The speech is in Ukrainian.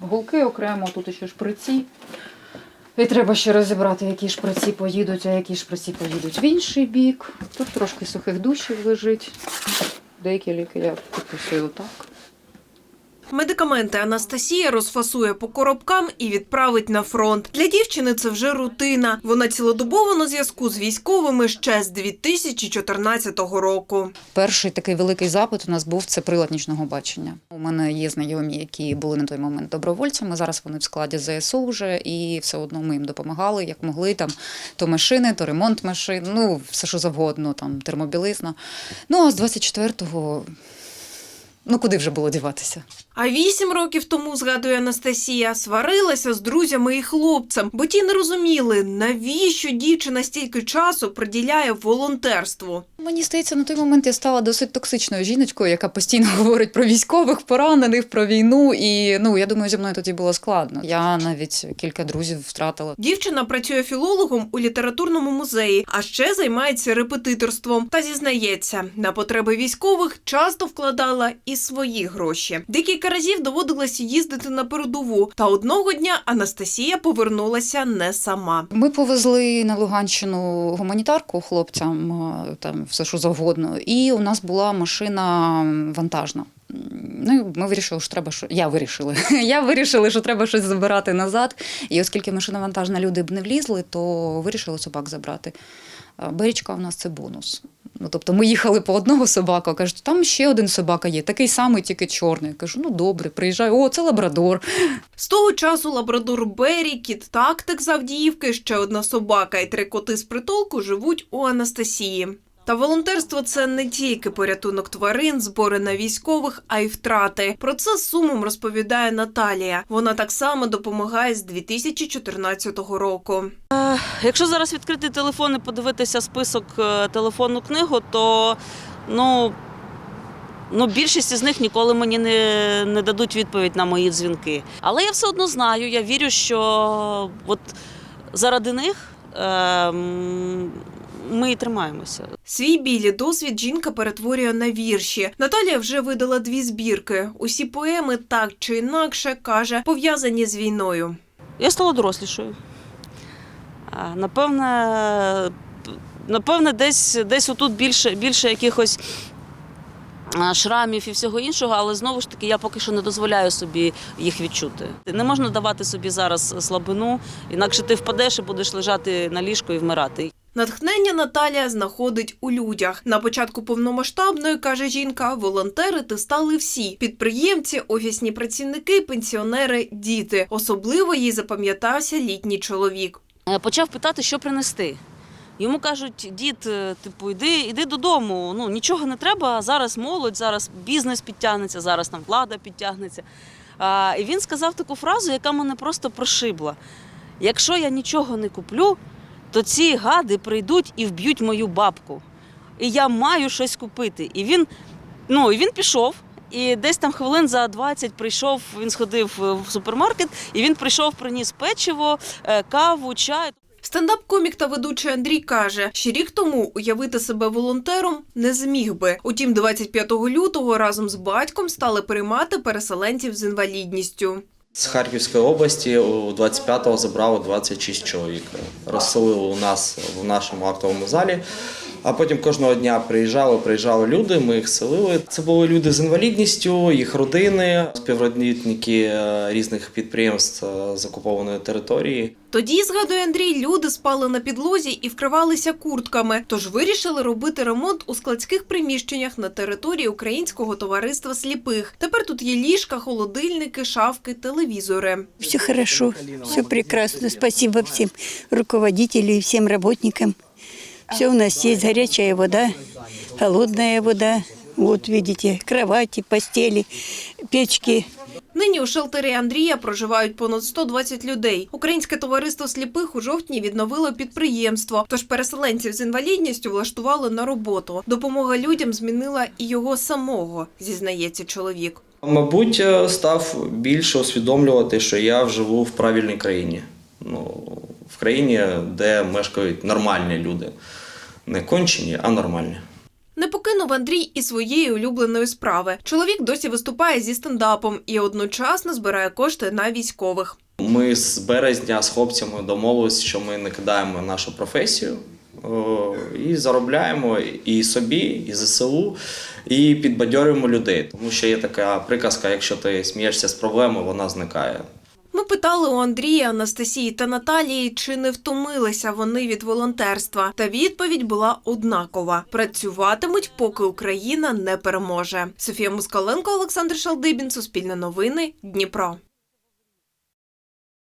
голки окремо, тут ще шприці. І треба ще розібрати, які шприці поїдуть, а які шприці поїдуть в інший бік. Тут трошки сухих душів лежить. Деякі ліки я підписую отак. Медикаменти Анастасія розфасує по коробкам і відправить на фронт. Для дівчини це вже рутина. Вона цілодобово на зв'язку з військовими ще з 2014 року. Перший такий великий запит у нас був це прилад нічного бачення. У мене є знайомі, які були на той момент добровольцями. Зараз вони в складі ЗСУ вже, і все одно ми їм допомагали, як могли. Там то машини, то ремонт машин, ну все що завгодно, там термобілизна. Ну а з 24-го, ну куди вже було діватися? А вісім років тому, згадує Анастасія, сварилася з друзями і хлопцем, бо ті не розуміли, навіщо дівчина стільки часу приділяє волонтерству. Мені здається, на той момент я стала досить токсичною жіночкою, яка постійно говорить про військових, поранених, про війну. І ну я думаю, зі мною тоді було складно. Я навіть кілька друзів втратила. Дівчина працює філологом у літературному музеї, а ще займається репетиторством. Та зізнається, на потреби військових часто вкладала і свої гроші. Декілька разів доводилося їздити на передову. Та одного дня Анастасія повернулася не сама. Ми повезли на Луганщину гуманітарку хлопцям, е, там все що завгодно. І у нас була машина вантажна. Ну, ми вирішили, що треба що я вирішила. Я вирішила, що треба щось забирати назад. І оскільки машина вантажна, люди б не влізли, то вирішили собак забрати. А Берічка у нас це бонус. Ну, тобто ми їхали по одного собака, кажуть, там ще один собака є, такий самий, тільки чорний. Кажу, ну добре, приїжджаю, о, це лабрадор. З того часу лабрадор Бері, кіт тактик з Авдіївки, ще одна собака і три коти з притулку живуть у Анастасії. Та волонтерство це не тільки порятунок тварин, збори на військових, а й втрати. Про це сумом розповідає Наталія. Вона так само допомагає з 2014 року. Якщо зараз відкрити телефон і подивитися список е, телефонну книгу, то ну, ну, більшість із них ніколи мені не, не дадуть відповідь на мої дзвінки. Але я все одно знаю, я вірю, що от заради них е, ми і тримаємося. Свій білі досвід жінка перетворює на вірші. Наталія вже видала дві збірки. Усі поеми так чи інакше каже, пов'язані з війною. Я стала дорослішою. Напевне, напевне, десь, десь отут більше, більше якихось шрамів і всього іншого, але знову ж таки я поки що не дозволяю собі їх відчути. Не можна давати собі зараз слабину, інакше ти впадеш і будеш лежати на ліжку і вмирати. Натхнення Наталія знаходить у людях. На початку повномасштабної, каже жінка, волонтерити стали всі: підприємці, офісні працівники, пенсіонери, діти. Особливо їй запам'ятався літній чоловік. Е, Почав питати, що принести. Йому кажуть, дід, е, типу, йди, йди додому. Ну нічого не треба. Зараз молодь, зараз бізнес підтягнеться, зараз там влада підтягнеться. А, і він сказав таку фразу, яка мене просто прошибла: якщо я нічого не куплю, то ці гади прийдуть і вб'ють мою бабку. І я маю щось купити. І він, ну, і він пішов. І десь там хвилин за 20 прийшов, він сходив е, в супермаркет, і він прийшов, приніс печиво, е, каву, чай. Стендап-комік та ведучий Андрій каже, що рік тому уявити себе волонтером не зміг би. Утім, 25 лютого разом з батьком стали приймати переселенців з інвалідністю. З Харківської області у 25-го забрали 26 чоловік. Розселили у нас в нашому актовому залі. А потім кожного дня приїжджали, приїжджали люди, ми їх селили. Це були люди з інвалідністю, їх родини, співробітники е, різних підприємств е, з окупованої території. Тоді, згадує Андрій, люди спали на підлозі і вкривалися куртками, тож вирішили робити ремонт у складських приміщеннях на території Українського товариства сліпих. Тепер тут є ліжка, холодильники, шафки, телевізори. Все хорошо, все прекрасно. Спасибо всем руководителям и всем работникам. Все у нас есть горячая вода, холодная вода. Вот видите, кровати, постели, печки. Нині у шелтері Андрія проживають понад 120 людей. Українське товариство сліпих у жовтні відновило підприємство. Тож переселенців з інвалідністю влаштували на роботу. Допомога людям змінила і його самого, зізнається чоловік. Мабуть, е, став більше усвідомлювати, що я живу в правильній країні. Ну, в країні, де мешкають нормальні люди. Не кончені, а нормальні. Не покине Поринув Андрій і своєї улюбленої справи. Чоловік досі виступає зі стендапом і одночасно збирає кошти на військових. Ми з березня з хлопцями домовилися, що ми не кидаємо нашу професію. І заробляємо і собі, і ЗСУ, і підбадьорюємо людей. Тому що є така приказка: якщо ти смієшся з проблеми, вона зникає. Ми питали у Андрія, Анастасії та Наталії, чи не втомилися вони від волонтерства. Та відповідь була однакова: працюватимуть, поки Україна не переможе. Софія Москаленко, Олександр Шалдибін, Суспільне новини, Дніпро.